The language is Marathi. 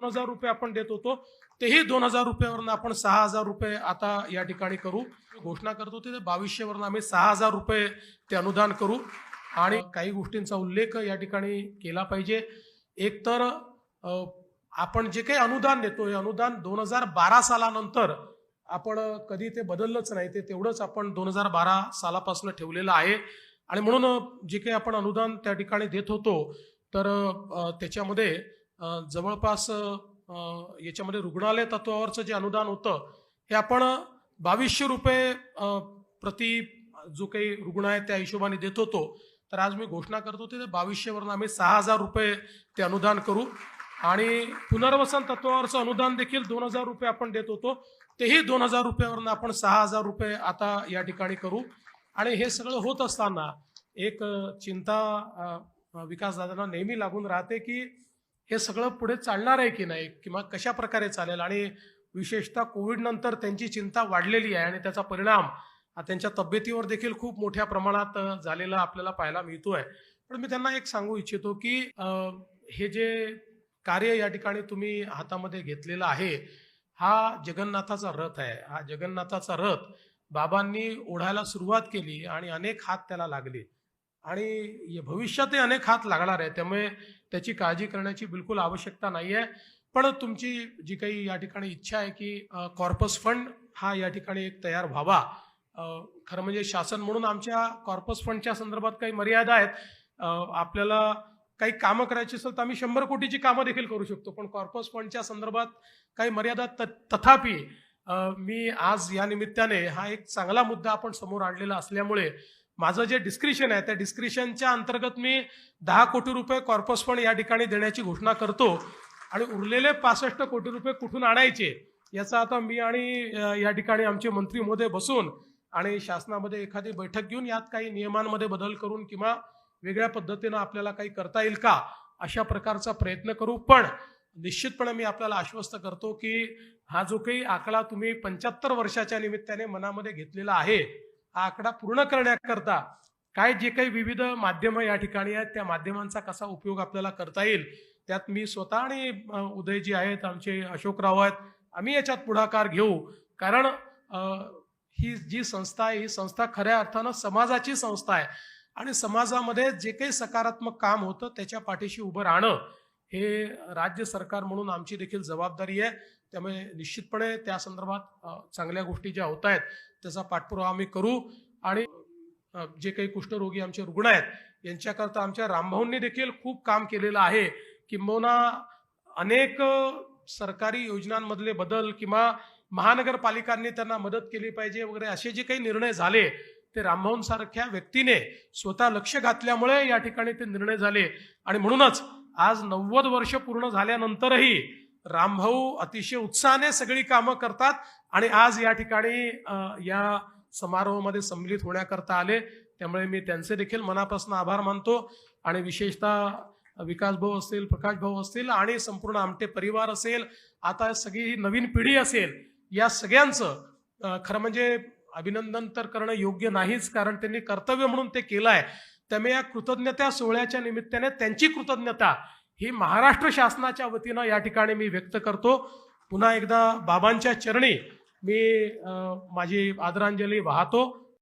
दोन हजार रुपये आपण देत होतो. तेही दोन हजार रुपयावरनं आपण सहा हजार रुपये आता या ठिकाणी करू. घोषणा करत होते ते बावीसशेवरनं आम्ही सहा हजार रुपये ते अनुदान करू. आणि काही गोष्टींचा उल्लेख या ठिकाणी केला पाहिजे. एकतर आपण जे काही अनुदान देतो हे अनुदान दोन हजार बारा सालानंतर आपण कधी ते बदललंच नाही. ते तेवढंच आपण दोन हजार बारा सालापासून ठेवलेलं आहे. आणि म्हणून जे काही आपण अनुदान त्या ठिकाणी देत होतो तर त्याच्यामध्ये जवळपास याच्यामध्ये रुग्णालय तत्वावरचं जे अनुदान होतं हे आपण बावीसशे रुपये प्रति जो काही रुग्ण आहे त्या हिशोबाने देत होतो. तर आज मी घोषणा करत होते ते बावीसशेवरनं आम्ही सहा हजार रुपये ते अनुदान करू. आणि पुनर्वसन तत्वावरचं अनुदान देखील दोन हजार रुपये आपण देत होतो. तेही दोन हजार रुपयावरनं आपण सहा हजार रुपये आता या ठिकाणी करू. आणि हे सगळं होत असताना एक चिंता विकासदादांना नेहमी लागून राहते की हे सगळं पुढे चालणार आहे की नाही? किंवा कशा प्रकारे चालेल? आणि विशेषतः कोविडनंतर त्यांची चिंता वाढलेली आहे आणि त्याचा परिणाम त्यांच्या तब्येतीवर देखील खूप मोठ्या प्रमाणात झालेला आपल्याला पाहायला मिळतोय. पण मी त्यांना एक सांगू इच्छितो की हे जे कार्य या ठिकाणी तुम्ही हातामध्ये घेतलेलं आहे हा जगन्नाथाचा रथ आहे. हा जगन्नाथाचा रथ बाबांनी ओढायला सुरुवात केली आणि अनेक हात त्याला लागले. आणि भविष्यातही अनेक हात लागणार आहे त्यामुळे त्याची काळजी करण्याची बिलकुल आवश्यकता नाही आहे पण तुमची जी काही या ठिकाणी इच्छा आहे की कॉर्पस फंड हा या ठिकाणी एक तयार व्हावा. खरं म्हणजे शासन म्हणून आमच्या कॉर्पस फंडच्या संदर्भात काही मर्यादा आहेत. आपल्याला काही कामं करायची असेल तर आम्ही शंभर कोटीची कामं देखील करू शकतो. पण कॉर्पस फंडच्या संदर्भात काही मर्यादा त- तथापि मी आज या निमित्ताने हा एक चांगला मुद्दा आपण समोर आणलेला असल्यामुळे माझं जे डिस्क्रिशन आहे त्या डिस्क्रिशनच्या अंतर्गत मी दहा कोटी रुपये कॉर्पस फंड या ठिकाणी देण्याची घोषणा करतो. आणि उरलेले पासष्ट कोटी रुपये कुठून आणायचे याचा आता मी आणि या ठिकाणी आमचे मंत्री महोदय बसून आणि शासनामध्ये एखादी बैठक घेऊन यात काही नियमांमध्ये बदल करून किंवा वेगळ्या पद्धतीनं आपल्याला काही करता येईल का अशा प्रकारचा प्रयत्न करू. पण निश्चितपणे मी आपल्याला आश्वस्त करतो की हा जो काही आकडा तुम्ही पंच्याहत्तर वर्षाच्या निमित्ताने मनामध्ये घेतलेला आहे हा आकडा पूर्ण करण्याकरता काय जे काही विविध माध्यमं या ठिकाणी आहेत त्या माध्यमांचा कसा उपयोग आपल्याला करता येईल त्यात मी स्वतः आणि उदयजी आहेत आमचे अशोकराव आहेत आम्ही याच्यात पुढाकार घेऊ. कारण ही जी संस्था आहे ही संस्था खऱ्या अर्थानं समाजाची संस्था आहे. आणि समाजामध्ये जे काही सकारात्मक काम होतं त्याच्या पाठीशी उभं राहणं हे राज्य सरकार म्हणून आमची देखील जबाबदारी आहे. त्यामुळे निश्चितपणे त्या संदर्भात चांगल्या गोष्टी ज्या होत आहेत त्याचा पाठपुरावा आम्ही करू. आणि जे काही कुष्ठरोगी आमचे रुग्ण आहेत यांच्याकरता आमच्या रामभाऊंनी देखील खूप काम केलेलं आहे किंबहुना अनेक सरकारी योजनांमधले बदल किंवा महानगरपालिकांनी त्यांना मदत केली पाहिजे वगैरे असे जे काही निर्णय झाले ते रामभाऊंसारख्या व्यक्तीने स्वतः लक्ष घातल्यामुळे या ठिकाणी ते निर्णय झाले. आणि म्हणूनच आज नव्वद वर्ष पूर्ण झाल्यानंतरही रामभाऊ अतिशय उत्साहाने सगळी कामं करतात आणि आज या ठिकाणी या समारोहामध्ये सम्मिलित होण्याकरता आले. त्यामुळे मी त्यांचे देखील मनापासून आभार मानतो आणि विशेषतः विकास भाऊ असतील प्रकाश भाऊ असतील आणि संपूर्ण आमटे परिवार असेल आता सगळी नवीन पिढी असेल या सगळ्यांचं खरं म्हणजे अभिनंदन तर करणं योग्य नाहीच कारण त्यांनी कर्तव्य म्हणून ते केलं आहे त्यामुळे या कृतज्ञता सोहळ्याच्या निमित्ताने त्यांची कृतज्ञता ही महाराष्ट्र शासनाच्या वतीनं या ठिकाणी मी व्यक्त करतो. पुन्हा एकदा बाबांच्या चरणी मी माझी आदरांजली वाहतो.